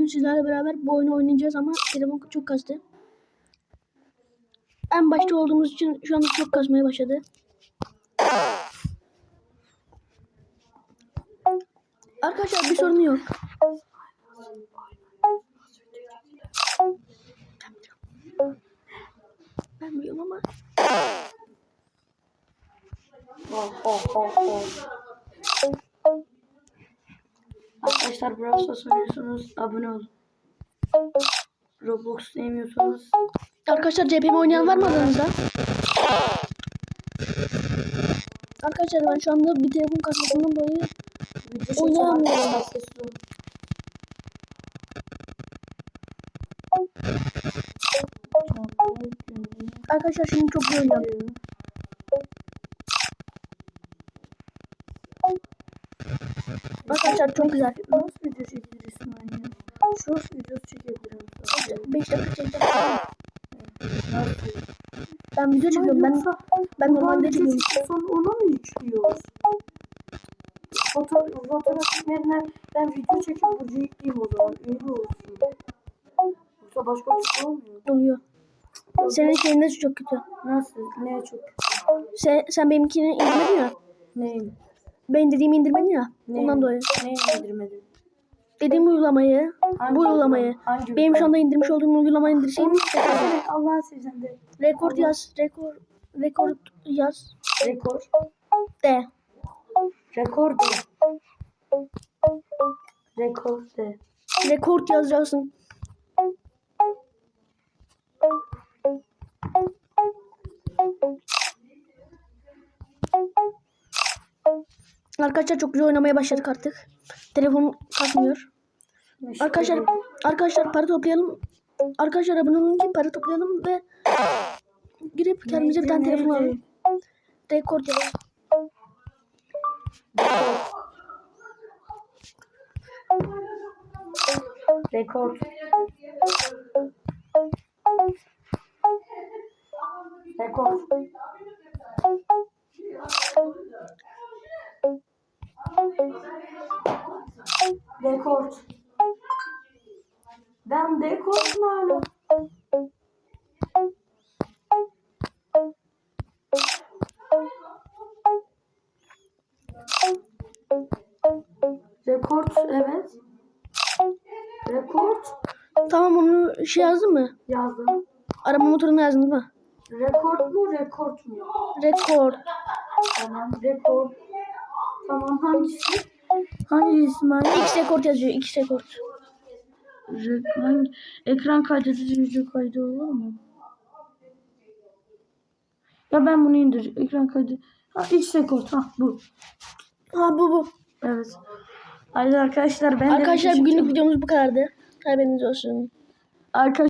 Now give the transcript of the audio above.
Bugün sizlerle beraber bu oyunu oynayacağız ama telefon çok kastı. En başta olduğumuz için şu anda çok kasmaya başladı. Arkadaşlar bir sorun yok. Ben biliyorum ama Oh, oh, oh, oh. Arkadaşlar Brawl oynuyorsanız abone olun. Roblox sevmiyorsanız Arkadaşlar CPM oynayan var mı aranızda? Arkadaşlar ben şu anda bir telefon kasmasından dolayı Oynayamıyorum. arkadaşlar şimdi çok iyi oynuyorum. Arkadaşlar çok güzel. Nasıl video çekebilirsin anne? Shorts videosu çekebilirim. 5 dakika çekeceğim. Ben video çekiyorum. Ben ben normalde çekiyorum. Sonra ona mı yüklüyoruz? Fotoğraf, fotoğraf çekmediğinden ben video çekip burcu yükleyeyim o zaman. Öyle olsun. Yoksa başka bir şey olmuyor. Oluyor. Senin şeyin de çok kötü. Nasıl? Ne çok? Sen, sen benimkini indirmedin ya. Neyim? Ben dediğimi indirmedin ya. Ne? Ondan dolayı. Neyi indirmedin? Dediğim uygulamayı, Hangi bu uygulamayı. uygulama? Hangi Benim şu anda indirmiş olduğum uygulamayı. Evet, Allah'ın seversen de. Rekord yaz. Rekor. Rekord yaz. Rekor. De. Rekor de. Rekor de. Rekord yazacaksın. Arkadaşlar çok güzel oynamaya başladık artık. Telefon kasmıyor. Arkadaşlar arkadaşlar para toplayalım. Arkadaşlar abone olun ki para toplayalım ve girip kendimize bir tane telefon alalım. Rekord yazalım. Rekor. Rekor. Rekor. Ben rekor mu hala? Rekord evet. Rekord Tamam onu şey yazdın mı? yazdım. Arama motoruna yazdın değil mi? Rekord mu rekord mu? Rekord. Tamam rekord. Tamam hangisi? Hangi İsmail? X rekord yazıyor. X rekord. Re- hangi? Ekran kaydedici video kaydı olur mu? Ya ben bunu indir. Ekran kaydı. Ha X rekord. Ha bu. Ha bu bu. Evet. Haydi arkadaşlar ben de Arkadaşlar video günlük çekeceğim. videomuz bu kadardı. Haberiniz olsun. Arkadaşlar